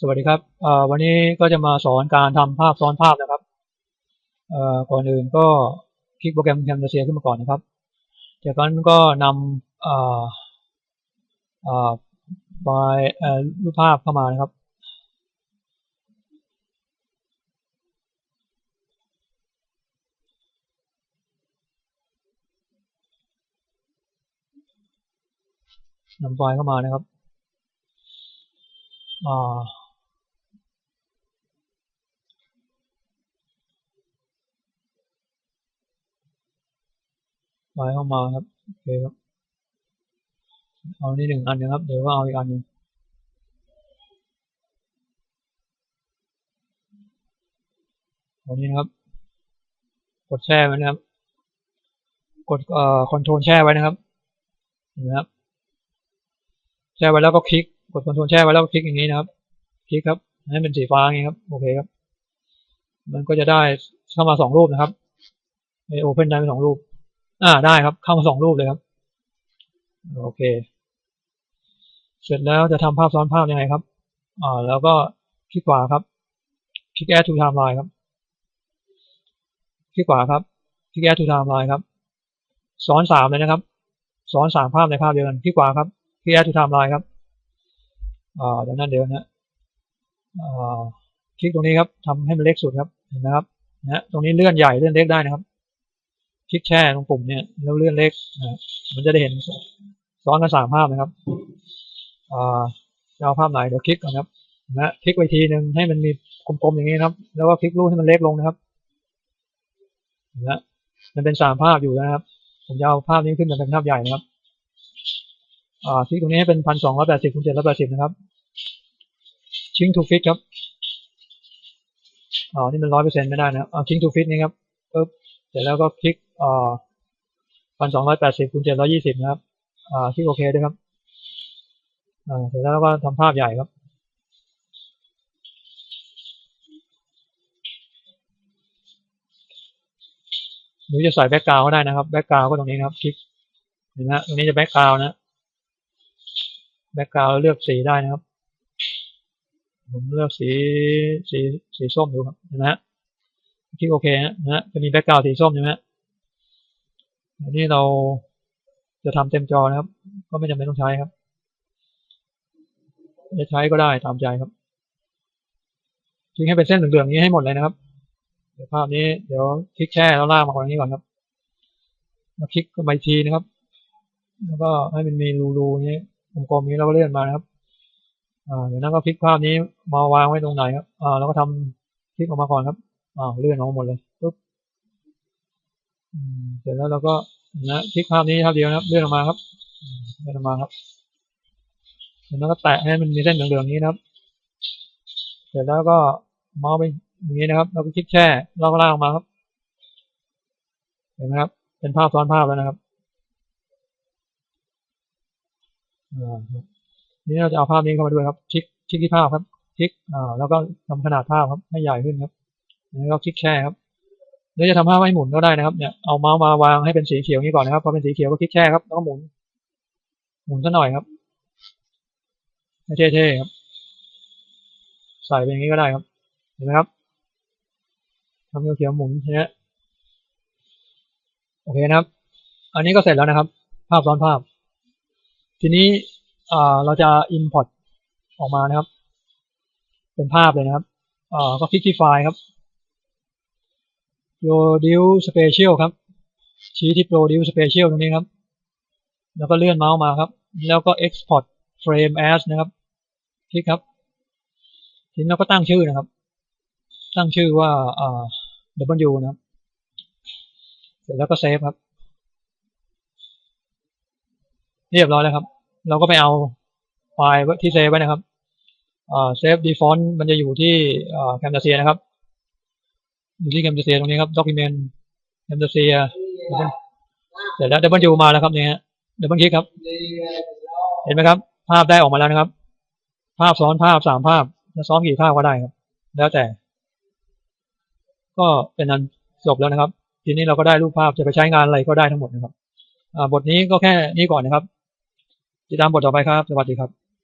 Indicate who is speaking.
Speaker 1: สวัสดีครับวันนี้ก็จะมาสอนการทำภาพซ้อนภาพนะครับก่อนอื่นก็คลิกโปรแกรม Camtasia ขึ้นมาก่อนนะครับ จากนั้นก็นำไฟล์รูปภาพเข้ามานะครับ นำไฟล์เข้ามานะครับอ่า ไฟล์เข้ามาครับโอเคครับเอานี่หนึ่งอันนะครับ เดี๋ยวก็เอาอีกอันหนึ่งอันนี้นะครับ กดแช่ไว้นะครับ กดเอ่อคอนโทรลแช่ไว้นะครับนไหมครับแช่ไว้แล้วก็คลิก กดคอนโทรลแช่ไว้แล้วก็คลิกอย่างนี้นะครับ คลิกครับให้เป็นสีฟ้าอย่างนี้ครับโอเคครับ มันก็จะได้เข้ามาสองรูปนะครับในโอเพนได้เป็นสองรูป อ่าได้ครับ เข้ามาสองรูปเลยครับ โอเค เสร็จแล้วจะทำภาพซ้อนภาพยังไงครับ อ่า แล้วก็คลิกขวาครับ คลิก add to timeline ครับ คลิกขวาครับ คลิก add to timeline ครับ ซ้อนสามเลยนะครับ ซ้อนสามภาพในภาพเดียวกัน คลิกขวาครับ คลิก add to timeline ครับ อ่าเดี๋ยวนั้นเดี๋ยวนะอ่าคลิกตรงนี้ครับทำให้มันเล็กสุดครับ เห็นไหมครับนะตรงนี้เลื่อนใหญ่เลื่อนเล็กได้นะครับ คลิกแช่ตรงปุ่มเนี่ยแล้วเลื่อนเล็กนะมันจะได้เห็นซ้อนกันสามภาพนะครับอ่าจะเอาภาพไหนเดี๋ยวคลิกก่อนครับนะคลิกไปทีหนึ่งให้มันมีกลมๆอย่างนี้ครับ แล้วก็คลิกรูปให้มันเล็กลงนะครับนะมันเป็นสามภาพอยู่นะครับ ผมจะเอาภาพนี้ขึ้นมาเป็นภาพใหญ่นะครับอ่าคลิกตรงนี้ให้เป็นพันสองร้อยแปดสิบคูณเจ็ดร้อยแปดสิบนะครับ ชิงทูฟิตครับอ๋อนี่มันร้อยเปอร์เซ็นต์ไม่ได้นะเอาชิงทูฟิตนี่ครับปึ๊บ ร็จแล้วก็คลิกอ่าพันสองร้อยแปดสิบคูณเจ็ดร้อยี่สิบนะครับ อ่าคลิกโอเคด้วยครับ อ่า เสร็จแล้วก็ทำภาพใหญ่ครับ หรือจะใส่แบ็กกราวก็ได้นะครับ แบ็กกราวก็ตรงนี้นะครับ คลิก เห็นไหมตรงนี้จะแบ็กกราวนะ แบ็กกราวเลือกสีได้นะครับ ผมเลือกสี สี สีส้มดูครับ เห็นไหมฮะ คลิกโอเคนะฮะจะมีแบ็กกราวด์สีส้มใช่ไหมอันนี้เราจะทำเต็มจอนะครับ ก็ไม่จำเป็นต้องใช้ครับ จะใช้ก็ได้ตามใจครับคลิกให้เป็นเส้นเหลืองๆนี้ให้หมดเลยนะครับ เดี๋ยวภาพนี้เดี๋ยวคลิกแช่แล้วลากมาตรงนี้ก่อนครับมาคลิกไปทีนะครับ แล้วก็ให้มันมีรูๆนี้กลมๆนี้แล้วก็เลื่อนมานะครับอ่าเดี๋ยวนั้นก็คลิกภาพนี้มาวางไว้ตรงไหนครับอ่าแล้วก็ทำคลิกออกมาก่อนครับ อ่าเลื่อนออกหมดเลยปุ๊บเสร็จแล้วเราก็นะคลิกภาพนี้ภาพเดียวนะครับเลื่อนออกมาครับเลื่อนออกมาครับเสร็จแล้วก็แตะให้มันมีเส้นเหลืองๆนี้นะครับ เสร็จแล้วก็เมาส์ไปอย่างนี้นะครับ แล้วก็คลิกแช่เราก็ลากออกมาครับ เห็นไหมครับ เป็นภาพซ้อนภาพแล้วนะครับอ่านี่เราจะเอาภาพนี้เข้ามาด้วยครับ คลิกคลิกที่ภาพครับ คลิกอ่าแล้วก็ทำขนาดภาพครับให้ใหญ่ขึ้นครับ แล้วก็คลิกแช่ครับหรือจะทำภาพให้หมุนก็ได้นะครับเนี่ยเอาเมาส์มาวางให้เป็นสีเขียวนี้ก่อนนะครับพอเป็นสีเขียวก็คลิกแช่ครับแล้วก็หมุน หมุนซะหน่อยครับเท่ๆครับ ใส่เป็นอย่างนี้ก็ได้ครับเห็นไหมครับทำเขียวๆหมุนเนี้ยโอเคนะครับ อันนี้ก็เสร็จแล้วนะครับ ภาพซ้อนภาพ ทีนี้อ่าเราจะ import ออกมานะครับ เป็นภาพเลยนะครับอ่าก็คลิกที่ไฟล์ครับ produce special ครับ ชี้ที่ produce special ตรงนี้ครับ แล้วก็เลื่อนเมาส์มาครับ แล้วก็ export frame as นะครับ คลิกครับ ทีนี้เราก็ตั้งชื่อนะครับ ตั้งชื่อว่าอ่า W นะครับ เสร็จแล้วก็เซฟครับ เรียบร้อยแล้วครับ เราก็ไปเอาไฟล์ที่เซฟไว้นะครับเซฟดีฟอนต์มันจะอยู่ที่แคม t าเซียนะครับ ที่แคม t าเซียตรงนี้ครับ document แคม t าเซียเสร็จแล้ว W มาแล้วครับเนี่ยดับเบิลคลิกครับ เห็นไหมครับ ภาพได้ออกมาแล้วนะครับ ภาพซ้อนภาพสามภาพจะซ้อนกี่ภาพก็ได้ครับ แล้วแต่ ก็เป็นนั้นจบแล้วนะครับ ทีนี้เราก็ได้รูปภาพจะไปใช้งานอะไรก็ได้ทั้งหมดนะครับบทนี้ก็แค่นี้ก่อนนะครับ ติดตามบทต่อไปครับ สวัสดีครับ